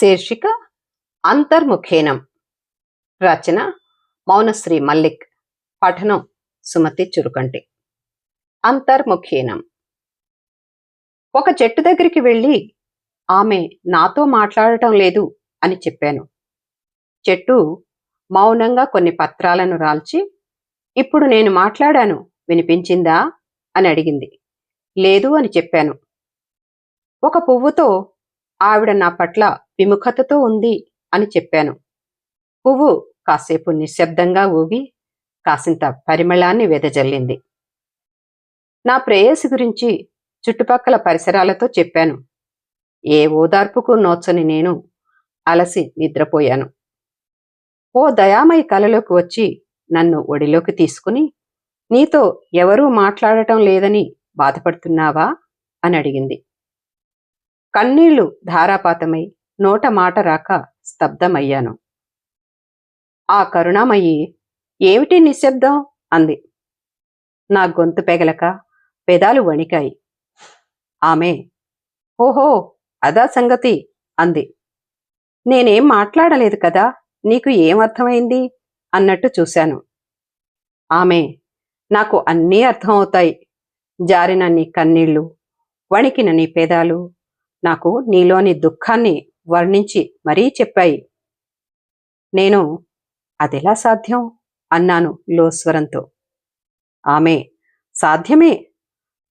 శీర్షిక అంతర్ముఖేనం. రచన మౌనశ్రీ మల్లిక్. పఠనం సుమతి చురుకంటి. అంతర్ముఖేనం. ఒక చెట్టు దగ్గరికి వెళ్ళి ఆమె నాతో మాట్లాడటం లేదు అని చెప్పాను. చెట్టు మౌనంగా కొన్ని పత్రాలను రాల్చి ఇప్పుడు నేను మాట్లాడాను వినిపించిందా? అని అడిగింది. లేదు అని చెప్పాను. ఒక పువ్వుతో ఆవిడ నా పట్ల విముఖతతో ఉంది అని చెప్పాను. పువ్వు కాసేపు నిశ్శబ్దంగా ఊగి కాసింత పరిమళాన్ని వెదజల్లింది. నా ప్రేయసి గురించి చుట్టుపక్కల పరిసరాలతో చెప్పాను. ఏ ఓదార్పుకు నోచని నేను అలసి నిద్రపోయాను. ఓ దయామయ కలలోకి వచ్చి నన్ను ఒడిలోకి తీసుకుని నీతో ఎవరూ మాట్లాడటం లేదని బాధపడుతున్నావా? అని అడిగింది. కన్నీళ్ళు ధారాపాతమై నోట మాట రాక స్తబ్దమయ్యాను ఆ కరుణామయ్యి ఏమిటి నిశ్శబ్దం? అంది. నా గొంతు పెగలక పెదాలు వణికాయి. ఆమె? ఓహో అదా సంగతి అంది. నేనేం మాట్లాడలేదు కదా నీకు ఏం అర్థమైంది? అన్నట్టు చూశాను. ఆమె నాకు అన్నీ అర్థమవుతాయి. జారిన నీ కన్నీళ్ళు వణికిన నీ పేదాలు నాకు నీలోని దుఃఖాన్ని వర్ణించి మరీ చెప్పాయి. నేను అదెలా సాధ్యం? అన్నాను లోస్వరంతో. ఆమె సాధ్యమే.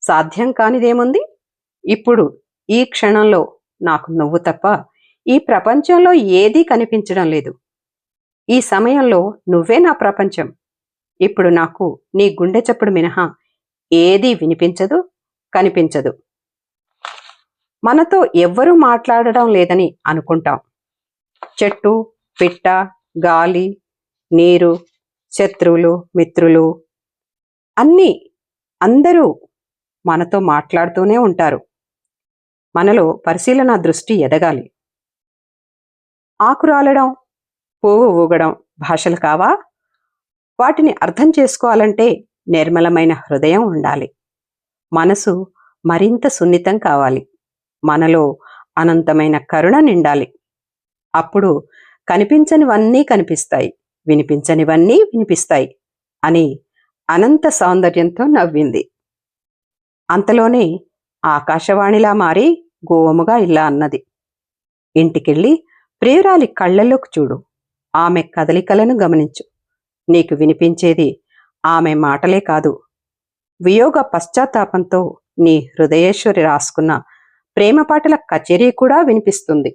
సాధ్యం కానిదేముంది? ఇప్పుడు ఈ క్షణంలో నాకు నువ్వు తప్ప ఈ ప్రపంచంలో ఏదీ కనిపించడం లేదు. ఈ సమయంలో నువ్వే నా ప్రపంచం. ఇప్పుడు నాకు నీ గుండె చప్పుడు మినహా ఏదీ వినిపించదు కనిపించదు. మనతో ఎవ్వరూ మాట్లాడడం లేదని అనుకుంటాం. చెట్టు పిట్ట గాలి నీరు శత్రువులు మిత్రులు అన్నీ అందరూ మనతో మాట్లాడుతూనే ఉంటారు. మనలో పరిశీలన దృష్టి ఎదగాలి. ఆకురాలడం పువ్వు ఊగడం భాషలు కావా? వాటిని అర్థం చేసుకోవాలంటే నిర్మలమైన హృదయం ఉండాలి. మనసు మరింత సున్నితం కావాలి. మనలో అనంతమైన కరుణ నిండాలి. అప్పుడు కనిపించనివన్నీ కనిపిస్తాయి వినిపించనివన్నీ వినిపిస్తాయి అని అనంత సౌందర్యంతో నవ్వింది. అంతలోనే ఆకాశవాణిలా మారి గోవముగా ఇలా అన్నది. ఇంటికెళ్ళి ప్రియురాలి కళ్ళల్లోకి చూడు ఆమె కదలికలను గమనించు. నీకు వినిపించేది ఆమె మాటలే కాదు. వియోగ పశ్చాత్తాపంతో నీ హృదయేశ్వరి రాసుకున్న ప్రేమ పాటల కచేరీ కూడా వినిపిస్తుంది.